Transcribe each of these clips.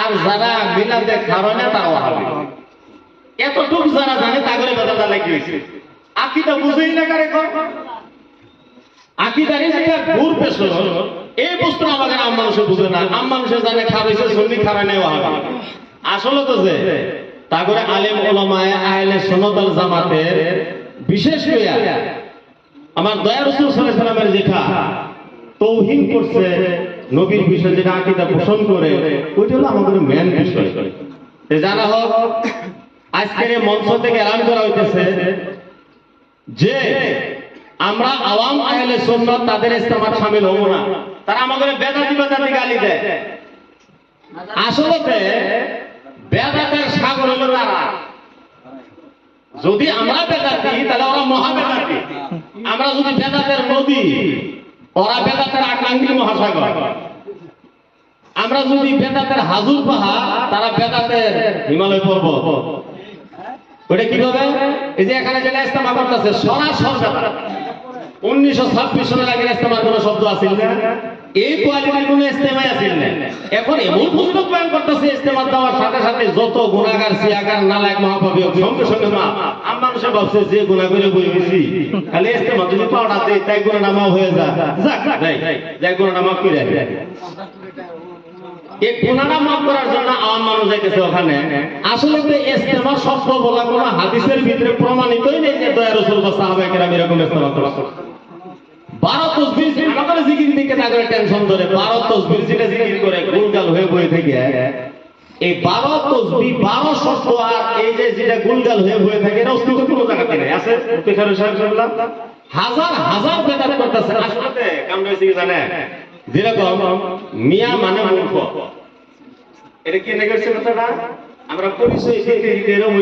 আর যারা বিলাতে খারয় না তারা ওহাবি এতটুকু যারা জানে, তাগরে বেদাটা লাগি হয়েছে আকিদা বুঝেই না কারে কয়? আকিদারি যেটা দূর পেছন এই বস্তু আমাদের আম মানুষে বুঝে না। আম মানুষে জানে খারাইছে সুন্নি খারাই নেওয়া হবে। আসলে তো যে তারপরে আলেম, ওলামায়, আহলে সুন্নাত জামাতের বিশেষ করে আমার দয়া রসুল সাল্লামের যেটা তৌহিন করছে নবীর বিষয়ে যেটা আকিদা পোষণ করে, ওইটা হলো আমাদের মেন বিষয়। জানা হোক, আজকের মঞ্চ থেকে এলান করা হইতেছে যে আমরা আওয়াম আহলে সুন্নাত তাদের ইস্তেমার শামিল হব না। তারা আমাদের বেদাতি বেদাতি গালি দেয়। আসলে বেদাতের সাগর হলো তারা। যদি আমরা বেদাতি, তাহলে ওরা মহা বেদাতি আমরা যদি বেদাতের নদী ওরা বেদাতের আকাঙ্ক্ষী মহাসাগর। আমরা যদি বেদাতের হাজুর পাহা, তারা বেদাতের হিমালয় পর্বত। ওটা হবে এই যে এখানে যেটা ইস্তেমা করতেছে সরাসর। উনিশশো ছাব্বিশ দেওয়ার সাথে সাথে যত গুণাগার, সিয়াগার, নালায়ক মহাপাবী সঙ্গে সঙ্গে মা যে গুণা করে খালি ইস্তেমা যদি তাই গুণা নামা হয়ে যা যাক যাই নামা করে এই গুণাটা মাফ করার এই যে যেটা গুলগাল থাকে, এটা অস্তিত্ব কোনো জায়গাতে নেই। আছে? যেরকম, মিয়া মানে মূর্খ এটা কি নেগেছে কথাটা? আমরা পরিচয় এরকম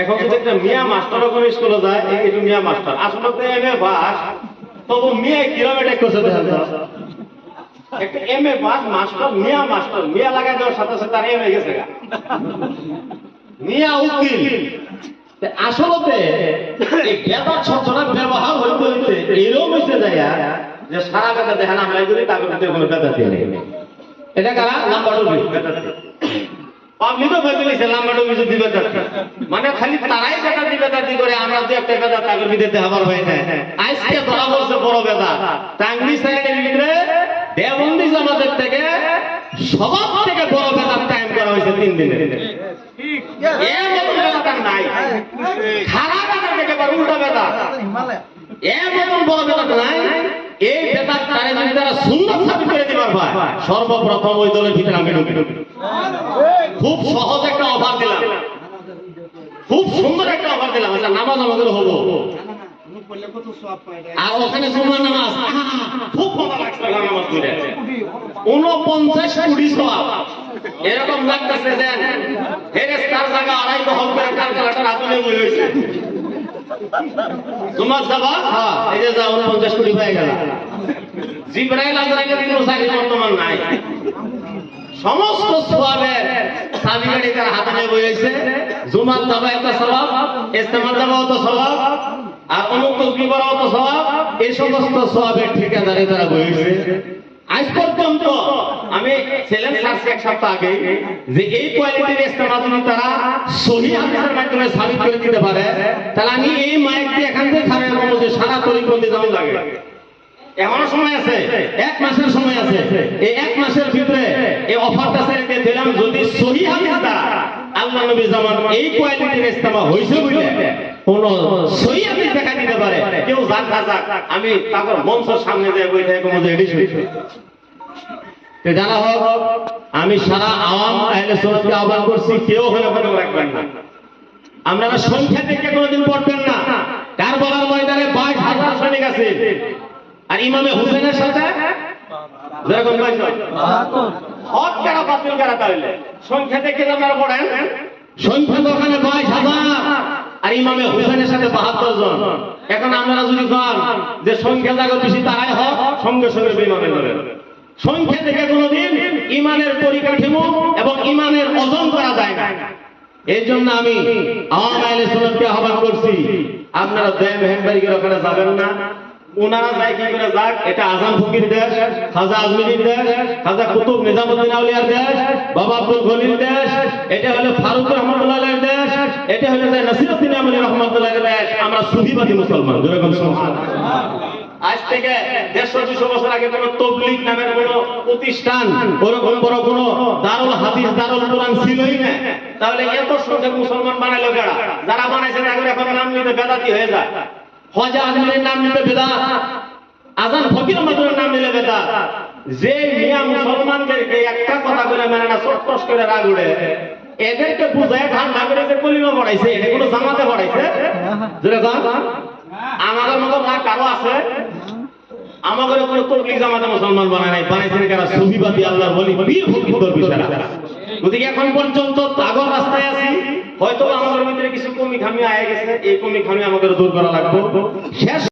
এখন যদি একটা মিয়া স্কুলে যায়, এই মিয়া মাস্টার আসলে তো এম এ তবু মিয়া করছে দেখা একটা এম এ মাস্টার মিয়া মাস্টার মিয়া লাগাই দেওয়ার সাথে সাথে এম এ গেছে মিয়া উকিল। আসলতে এই শব্দটা ব্যবহার হইতে হইতে এরকম যে সারা বেদা দেখেন, আমরা তার মধ্যে কোনো বেদাতি নেই। এটা কারা? নাম্বার টু পাবলিকও ভেবে নিছে লাম্বা ডুবি যদি বেদাতি মানে খালি তারাই বেদাতি বেদাতি করে আমরা যে একটা বেদা তাগর বিদেতে হবার হয়ে যায়। আজকে ধরা বলছে বড় বেদা টাঙ্গি সাইডের ভিতরে দেবন্দি জামাতের থেকে সবার থেকে বড় বেদা টাইম করা হয়েছে তিন দিনে। নাই। খারাপ বেদা থেকে উল্টা বেদা এর মতন বড় বেদাত নাই। সর্বপ্রথম ওই দলের ভিতরে আমি খুব সহজ একটা অফার দিলাম। খুব সুন্দর একটা অফার দিলাম। আচ্ছা নামাজ আমাদের হব আর ওখানে সওয়াব। এরকম আড়াই হ্যাঁ এই যা উনপঞ্চাশ কোটি হয়ে গেল। জিব্রাইল আজরাইলের কোনো চাকরি বর্তমান নাই। সমস্ত সোয়াবের চাবি গাড়ি তার হাতে নিয়ে জুমার যাবা একটা আর অমুক তসবি এই সমস্ত ঠিকাদারি তারা আজ পর্যন্ত আমি চ্যালেঞ্জ ছাড়ছি এক সপ্তাহ আগে যে এই কোয়ালিটির ইস্তেমা তারা সহি মাধ্যমে সাবিত করে দিতে পারে, তাহলে আমি এই মাইক দিয়ে এখান থেকে সারা লাগে। এখনও সময় আছে, এক মাসের সময় আছে। এই এক মাসের ভিতরে এই অফারটা ছেড়ে দিলাম যদি সহি আল্লাহ নবী জামান এই কোয়ালিটির ইস্তেমা হইছে বুঝলে কোন সহি দেখা দিতে পারে। কেউ যাক, না যাক, আমি তারপর মঞ্চের সামনে জানা হোক, আমি সারা আওয়াম আহ্বান করছি, কেউ হলে মনে রাখবেন না। আপনারা সংখ্যা থেকে কোনোদিন পড়বেন না। কারবালার ময়দানে বাইশ হাজার সৈনিক আছে। আর ইমামে হুসেনের সাথে? হক কারা বাতিল কারা তাহলে? সংখ্যা দেখে আপনারা পড়েন। সংখ্যা তো বাইশ হাজার। আর ইমামে হুসেনের সাথে বাহাত্তর জন। এখন আপনারা যদি কন যে সংখ্যা জায়গা বেশি তারাই হক সঙ্গে সঙ্গে বেইমানে বলেন সংখ্যা থেকে কোনোদিন ইমানের পরিকাঠামো এবং ইমানের ওজন করা যায় না। এই জন্য আমি আওয়ামী আহ্বান করছি আপনারা দেয় মেহেনবাড়ির ওখানে যাবেন না। আমরা সুফিবাদী মুসলমান আজ থেকে দেড়শো দুশো বছর আগে কোন তবলিগ নামের কোন প্রতিষ্ঠান, ওরকম বড় কোন দারুল হাদিস, দারুল কোরআন ছিলই না। তাহলে এত সংখ্যক মুসলমান বানাইলো কেডা? যারা বানাইছে তাদের এখন নাম নিতে বেদাতি হয়ে যায়। হজা আজমিরের নাম নিতে বেদা আজান ফকির মাতুরের নাম নিলে বেদা যে মিয়া মুসলমানদেরকে একটা কথা করে মানে না চট্টস করে রাগ উড়ে এদেরকে বুঝায় ঠান্ডা করে কলিমা পড়াইছে এটা কোনো জামাতে পড়াইছে? যেরকম আমাদের মতো রাগ কারও আছে? আমাদের কোনো তবলিগ জামাতে মুসলমান বানায় নাই। বানাইছেন কারা? সুফিবাদী বলি বীর ফকির দরবেশেরা গতিকে এখন পর্যন্ত তাগর রাস্তায় আছি। হয়তো আমাদের ভিতরে কিছু কমি খামি আয়ে গেছে, এই কমি খামি আমাদের দূর করা লাগবে। শেষ